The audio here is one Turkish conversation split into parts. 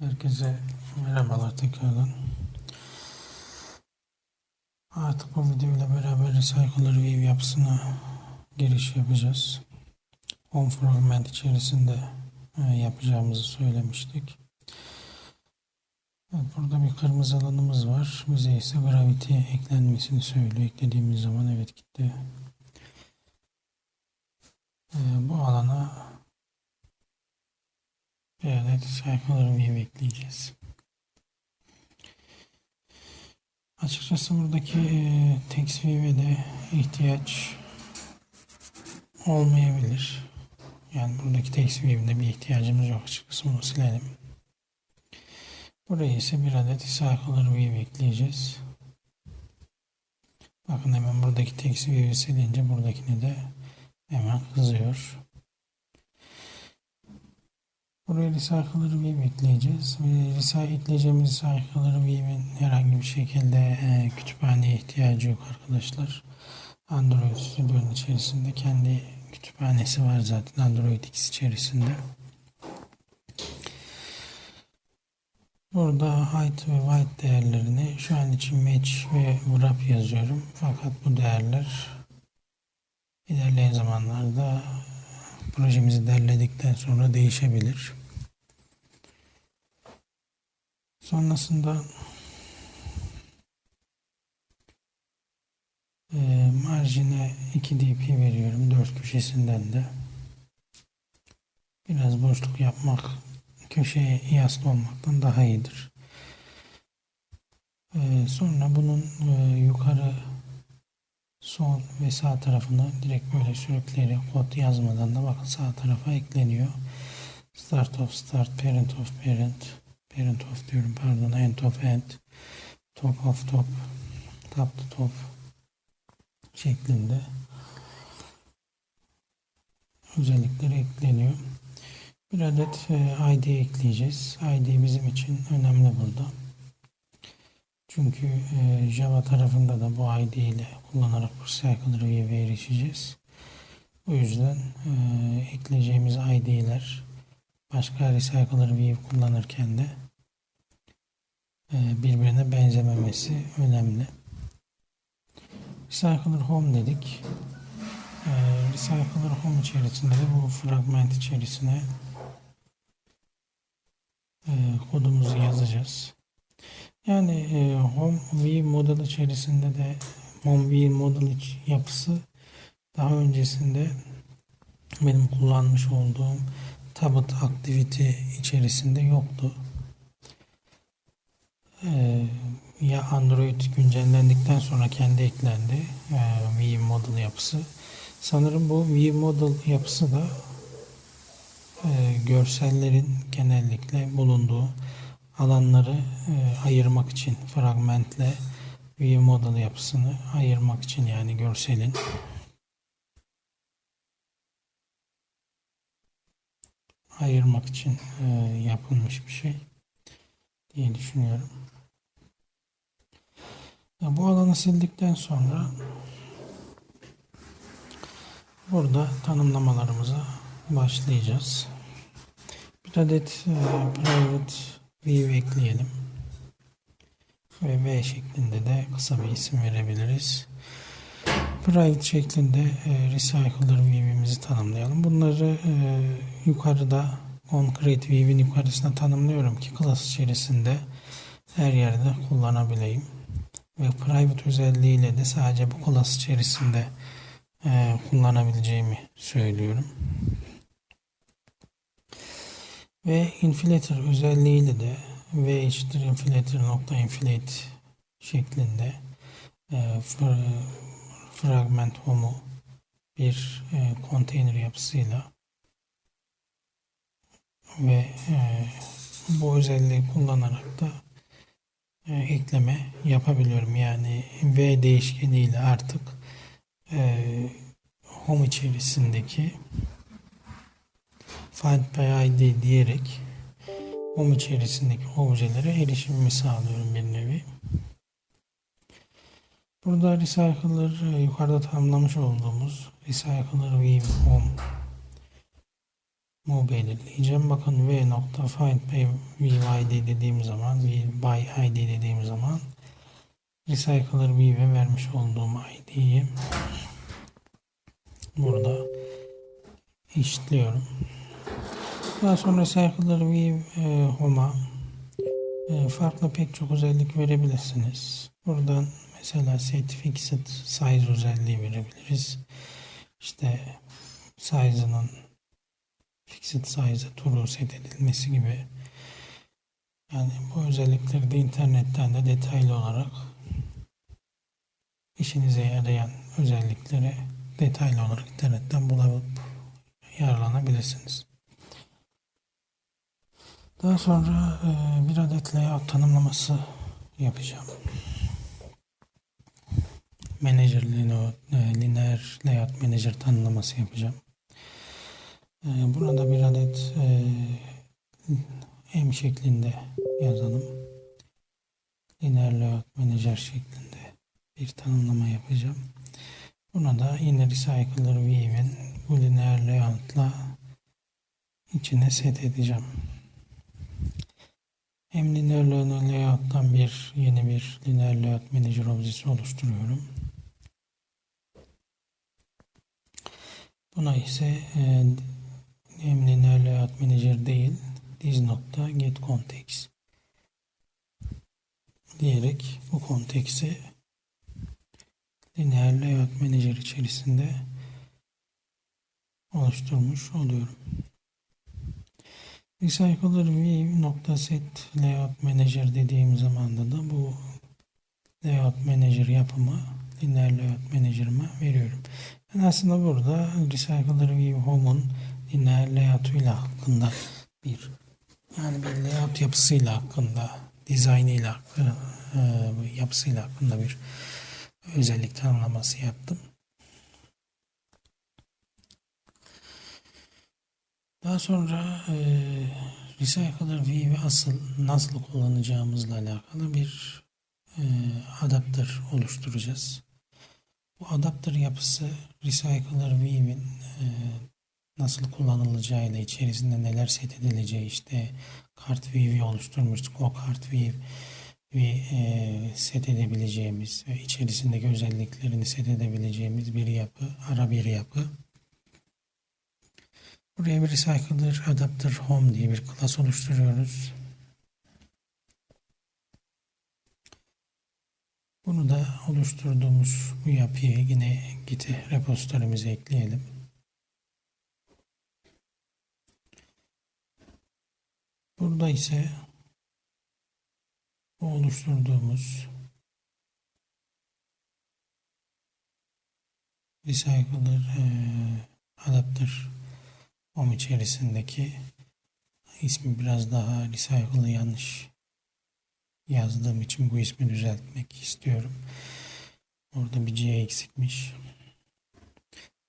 Herkese merhabalar tekrardan. Artık bu videoyla beraber Recycler View yapısına giriş yapacağız. Home Fragment içerisinde e, yapacağımızı söylemiştik. Evet, burada bir kırmızı alanımız var. Bize ise Gravity eklenmesini söylüyor. Eklediğimiz zaman evet gitti. E, bu alana bir adet sayfaları view ekleyeceğiz. Açıkçası buradaki e, text de ihtiyaç olmayabilir. Yani buradaki text bir ihtiyacımız yok açıkçası bunu silelim. Buraya ise bir adet sayfaları view ekleyeceğiz. Bakın hemen buradaki text silince buradakine de hemen kızıyor. Buraya recycler view ekleyeceğiz. Ve recycle ekleyeceğimiz recycler herhangi bir şekilde e, kütüphaneye ihtiyacı yok arkadaşlar. Android Studio'nun içerisinde kendi kütüphanesi var zaten Android X içerisinde. Burada height ve weight değerlerini şu an için match ve wrap yazıyorum. Fakat bu değerler ilerleyen zamanlarda projemizi derledikten sonra değişebilir. Sonrasında e, marjine 2 dp veriyorum dört köşesinden de. Biraz boşluk yapmak köşeye yaslı olmaktan daha iyidir. E, sonra bunun e, yukarı sol ve sağ tarafını direkt böyle sürükleyerek kod yazmadan da bakın sağ tarafa ekleniyor. Start of start, parent of parent, parent of diyorum pardon, end of end, top of top, top to top şeklinde özellikleri ekleniyor. Bir adet e, ID ekleyeceğiz. ID bizim için önemli burada. Çünkü e, Java tarafında da bu ID ile kullanarak bu Recycle Review'e erişeceğiz. O yüzden e, ekleyeceğimiz ID'ler başka Recycle Review kullanırken de birbirine benzememesi önemli. Recycler Home dedik. E, Recycler Home içerisinde de bu fragment içerisine e, kodumuzu yazacağız. Yani e, Home V model içerisinde de Home V model yapısı daha öncesinde benim kullanmış olduğum Tablet Activity içerisinde yoktu. E, ya Android güncellendikten sonra kendi eklendi e, V model yapısı. Sanırım bu V model yapısı da e, görsellerin genellikle bulunduğu alanları e, ayırmak için fragmentle view model yapısını ayırmak için yani görselin ayırmak için e, yapılmış bir şey diye düşünüyorum. Bu alanı sildikten sonra burada tanımlamalarımıza başlayacağız. Bir adet e, private view ekleyelim. Ve V şeklinde de kısa bir isim verebiliriz. Private şeklinde e, Recycler view'imizi tanımlayalım. Bunları e, yukarıda Concrete view'in yukarısına tanımlıyorum ki class içerisinde her yerde kullanabileyim. Ve private özelliğiyle de sadece bu class içerisinde e, kullanabileceğimi söylüyorum. Ve inflator özelliğiyle de v eşittir inflator nokta inflate şeklinde e, fragment homo bir e, konteyner yapısıyla ve e, bu özelliği kullanarak da e, ekleme yapabiliyorum. Yani v değişkeniyle artık e, home içerisindeki find by id diyerek home içerisindeki objelere erişimimi sağlıyorum bir nevi. Burada Recycler e, yukarıda tanımlamış olduğumuz Recycler View Home mu belirleyeceğim. Bakın v nokta find by view id dediğim zaman by id dediğim zaman recycler view'e vermiş olduğum id'yi burada işliyorum. Daha sonra recycler view e, home'a e, farklı pek çok özellik verebilirsiniz. Buradan mesela set fixed size özelliği verebiliriz. İşte size'ının fixed size'a true set edilmesi gibi. Yani bu özellikleri de internetten de detaylı olarak işinize yarayan özellikleri detaylı olarak internetten bulabilip yararlanabilirsiniz. Daha sonra e, bir adet layout tanımlaması yapacağım. Manager layout, e, lineer layout manager tanımlaması yapacağım. E, buna da bir adet e, M şeklinde yazalım. Lineer layout manager şeklinde bir tanımlama yapacağım. Buna da yine recycler view'in bu lineer layout'la içine set edeceğim. Hem lineer layout'tan bir yeni bir lineer layout manager objesi oluşturuyorum. Buna ise e, hem lineer layout manager değil diz nokta get context diyerek bu konteksi lineer layout manager içerisinde oluşturmuş oluyorum. Recycler view set layout manager dediğim zaman da bu layout manager yapımı lineer layout manager'ıma veriyorum. Ben aslında burada Recycler view home'un lineer layout'uyla hakkında bir yani bir layout yapısıyla hakkında dizaynıyla e, yapısıyla hakkında bir özellik tanımlaması yaptım. Daha sonra e, Recycler View'i asıl nasıl kullanacağımızla alakalı bir e, adaptör oluşturacağız. Bu adaptör yapısı Recycler View'in e, nasıl kullanılacağıyla içerisinde neler set edileceği işte kart view'i oluşturmuştuk. O kart view e, set edebileceğimiz ve içerisindeki özelliklerini set edebileceğimiz bir yapı, ara bir yapı. Buraya bir recycler adapter home diye bir klas oluşturuyoruz. Bunu da oluşturduğumuz bu yapıyı yine git repository'mize ekleyelim. Burada ise bu oluşturduğumuz recycler e, adapter home içerisindeki ismi biraz daha recycle'ı yanlış yazdığım için bu ismi düzeltmek istiyorum. Orada bir C eksikmiş.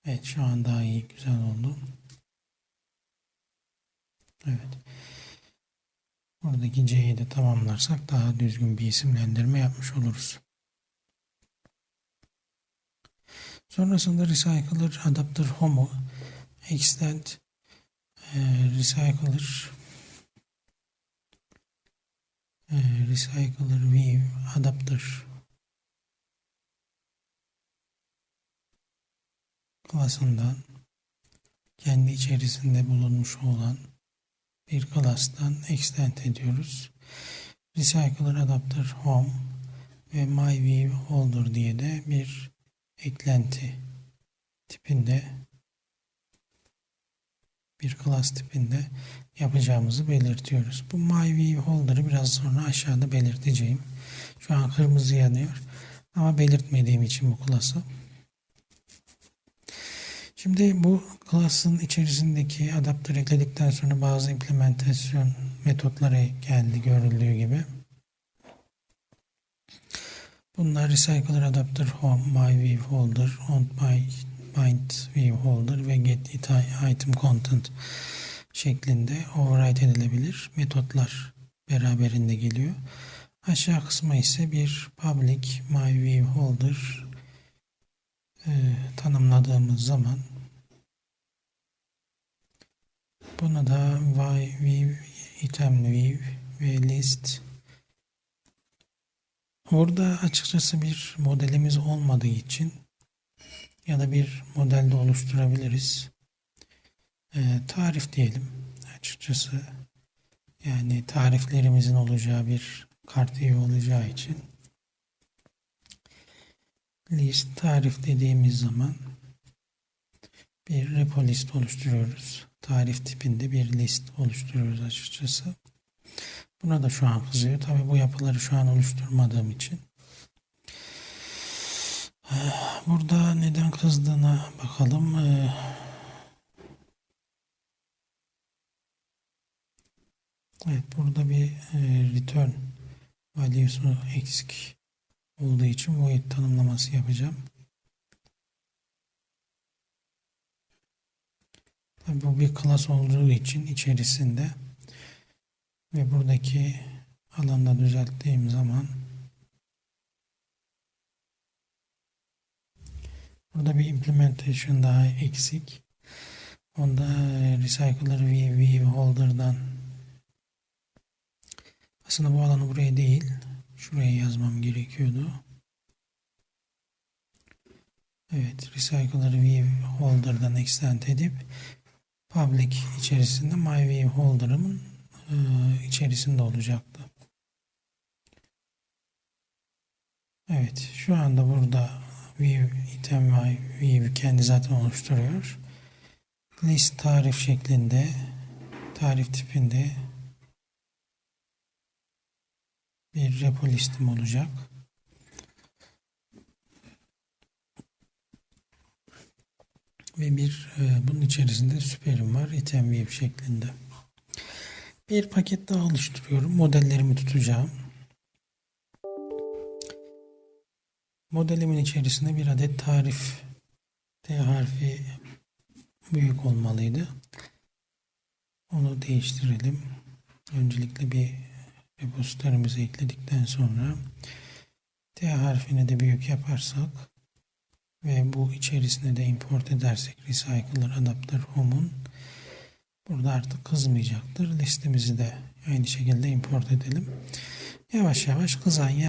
Evet şu an daha iyi güzel oldu. Evet. Buradaki C'yi de tamamlarsak daha düzgün bir isimlendirme yapmış oluruz. Sonrasında Recycler Adapter Home'u Extend e, Recycler e, Recycler View Adapter klasından kendi içerisinde bulunmuş olan bir class'tan extend ediyoruz. Recycler Adapter Home ve MyView Holder diye de bir eklenti tipinde bir class tipinde yapacağımızı belirtiyoruz. Bu MyView Holder'ı biraz sonra aşağıda belirteceğim. Şu an kırmızı yanıyor. Ama belirtmediğim için bu class'ı Şimdi bu class'ın içerisindeki adaptör ekledikten sonra bazı implementasyon metotları geldi görüldüğü gibi. Bunlar recycler adapter home, my view holder, on my bind view holder ve get item content şeklinde override edilebilir metotlar beraberinde geliyor. Aşağı kısma ise bir public my view holder e, tanımladığımız zaman Buna da view, view item view ve list Orada açıkçası bir modelimiz olmadığı için ya da bir modelde oluşturabiliriz. Ee, tarif diyelim. Açıkçası yani tariflerimizin olacağı bir kart view olacağı için list tarif dediğimiz zaman bir repo list oluşturuyoruz. Tarif tipinde bir list oluşturuyoruz açıkçası. Buna da şu an kızıyor. Tabi bu yapıları şu an oluşturmadığım için. Burada neden kızdığına bakalım. Ee, Evet burada bir e, return value'su eksik olduğu için void tanımlaması yapacağım. Bu bir class olduğu için içerisinde ve buradaki alanda düzelttiğim zaman burada bir implementation daha eksik. Onda e, recycler view, view holder'dan aslında bu alanı buraya değil şuraya yazmam gerekiyordu. Evet, recycler view holder'dan extend edip public içerisinde my view holder'ımın e, içerisinde olacaktı. Evet, şu anda burada view item ve view kendi zaten oluşturuyor. List tarif şeklinde tarif tipinde bir repo listim olacak. Ve bir e, bunun içerisinde süperim var item view şeklinde. Bir paket daha oluşturuyorum. Modellerimi tutacağım. Modelimin içerisinde bir adet tarif T harfi büyük olmalıydı. Onu değiştirelim. Öncelikle bir repository'mizi ekledikten sonra T harfini de büyük yaparsak ve bu içerisine de import edersek recycler adapter home'un burada artık kızmayacaktır. Listemizi de aynı şekilde import edelim. Yavaş yavaş kızan yer